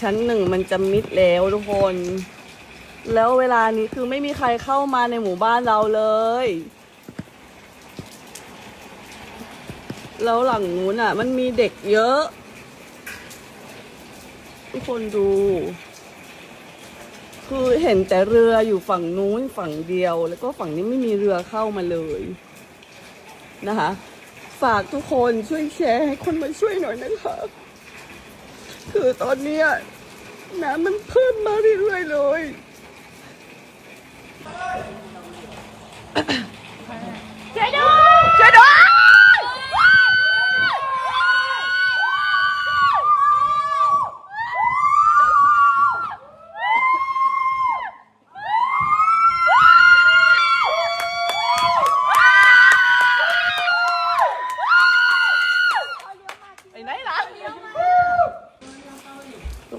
ชั้นหนึ่งมันจะมิดแล้วทุกคน แล้วเวลานี้คือไม่มีใครเข้ามาในหมู่บ้านเราเลย แล้วหลังนู้นอะ มันมีเด็กเยอะ ทุกคนดู คือเห็นแต่เรืออยู่ฝั่งนู้นฝั่งเดียว แล้วก็ฝั่งนี้ไม่มีเรือเข้ามาเลยนะคะ ฝากทุกคนช่วยแชร์ให้คนมาช่วยหน่อยนะคะ คือตอนนี้น้ำมันเพิ่มมาเรื่อยๆเลย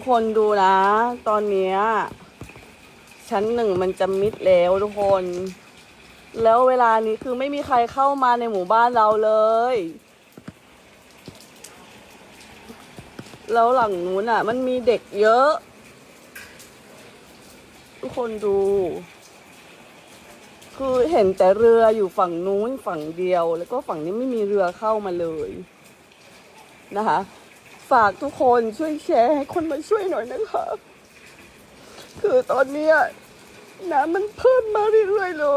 คนดูนะ ตอนเนี้ยชั้นหนึ่งมันจะมิดแล้วทุกคน แล้วเวลานี้คือไม่มีใครเข้ามาในหมู่บ้านเราเลย แล้วหลังนู้นอะ มันมีเด็กเยอะ ทุกคนดู คือเห็นแต่เรืออยู่ฝั่งนู้นฝั่งเดียว แล้วก็ฝั่งนี้ไม่มีเรือเข้ามาเลยนะคะ ฝากทุกคนช่วยแชร์ให้คนมาช่วยหน่อยนะคะ คือตอนนี้น้ำมันเพิ่มมาเรื่อยๆเลย